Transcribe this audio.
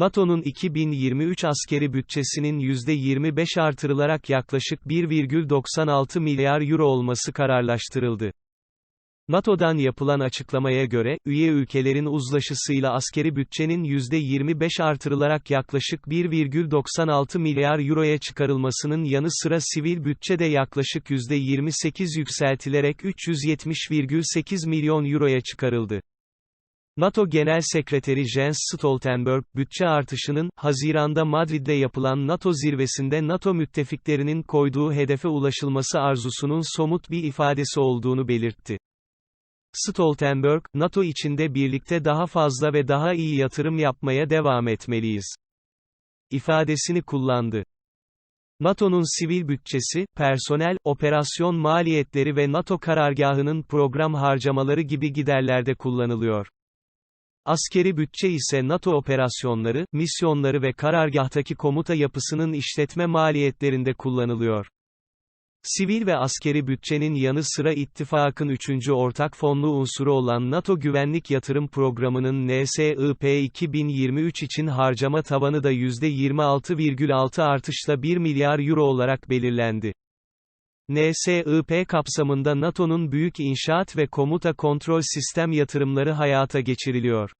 NATO'nun 2023 askeri bütçesinin %25 artırılarak yaklaşık 1,96 milyar euro olması kararlaştırıldı. NATO'dan yapılan açıklamaya göre, üye ülkelerin uzlaşısıyla askeri bütçenin %25 artırılarak yaklaşık 1,96 milyar euroya çıkarılmasının yanı sıra sivil bütçe de yaklaşık %28 yükseltilerek 370,8 milyon euroya çıkarıldı. NATO Genel Sekreteri Jens Stoltenberg, bütçe artışının, Haziran'da Madrid'de yapılan NATO zirvesinde NATO müttefiklerinin koyduğu hedefe ulaşılması arzusunun somut bir ifadesi olduğunu belirtti. Stoltenberg, NATO içinde birlikte daha fazla ve daha iyi yatırım yapmaya devam etmeliyiz. ifadesini kullandı. NATO'nun sivil bütçesi, personel, operasyon maliyetleri ve NATO karargahının program harcamaları gibi giderlerde kullanılıyor. Askeri bütçe ise NATO operasyonları, misyonları ve karargahtaki komuta yapısının işletme maliyetlerinde kullanılıyor. Sivil ve askeri bütçenin yanı sıra ittifakın üçüncü ortak fonlu unsuru olan NATO Güvenlik Yatırım Programı'nın NSIP 2023 için harcama tavanı da %26,6 artışla 1 milyar euro olarak belirlendi. NSIP kapsamında NATO'nun büyük inşaat ve komuta kontrol sistem yatırımları hayata geçiriliyor.